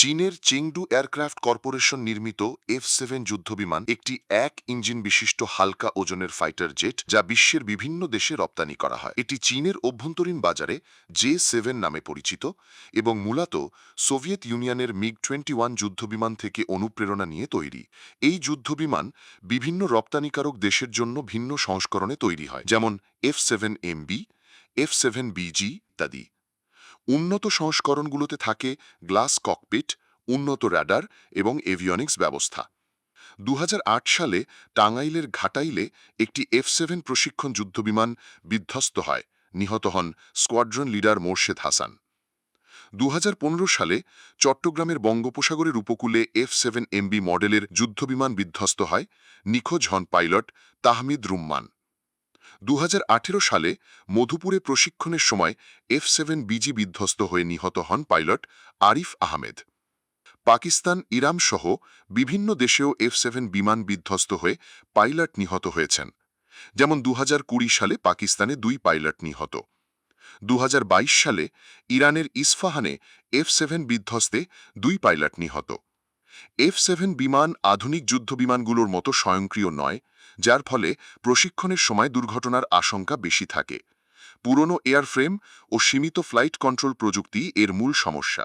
চীনের Chengdu aircraft corporation নির্মিত F seven যুদ্ধবিমান একটি এক ইঞ্জিন বিশিষ্ট হালকা ওজনের ফাইটার জেট যা বিশ্বের বিভিন্ন দেশে রপ্তানি করা হয়। এটি চীনের অভ্যন্তরীণ বাজারে জে সেভেন নামে পরিচিত এবং মূলত সোভিয়েত ইউনিয়নের মিগ টোয়েন্টি ওয়ান যুদ্ধবিমান থেকে অনুপ্রেরণা নিয়ে তৈরি। এই যুদ্ধবিমান বিভিন্ন রপ্তানিকারক দেশের জন্য ভিন্ন সংস্করণে তৈরি হয়, যেমন F seven MB F seven BG ইত্যাদি। উন্নত সংস্করণগুলোতে থাকে গ্লাস ককপিট, উন্নত র্যাডার এবং এভিয়নিক্স ব্যবস্থা। দু হাজার আট সালে টাঙ্গাইলের ঘাটাইলে একটি এফ সেভেন প্রশিক্ষণ যুদ্ধবিমান বিধ্বস্ত হয়, নিহত হন স্কোয়াড্রন লিডার মোর্শেদ হাসান। দু হাজার পনেরো সালে চট্টগ্রামের বঙ্গোপসাগরের উপকূলে এফ সেভেন এমবি মডেলের যুদ্ধবিমান বিধ্বস্ত হয়, নিখোঁজ হন পাইলট তাহমিদ রুম্মান। দু হাজার আঠেরো সালে মধুপুরে প্রশিক্ষণের সময় এফ সেভেন বিজি বিধ্বস্ত হয়ে নিহত হন পাইলট আরিফ আহমেদ। পাকিস্তান ইরাম সহ বিভিন্ন দেশেও এফ সেভেন বিমান বিধ্বস্ত হয়ে পাইলট নিহত হয়েছেন। যেমন দু হাজার কুড়ি সালে পাকিস্তানে দুই পাইলট নিহত। দু হাজার বাইশ সালে ইরানের ইস্ফাহানে এফ সেভেন বিধ্বস্তে দুই পাইলট নিহত। এফ সেভেন বিমান আধুনিক যুদ্ধ বিমানগুলোর মতো স্বয়ংক্রিয় নয়, যার ফলে প্রশিক্ষণের সময় দুর্ঘটনার আশঙ্কা বেশি থাকে। পুরনো এয়ারফ্রেম ও সীমিত ফ্লাইট কন্ট্রোল প্রযুক্তি এর মূল সমস্যা।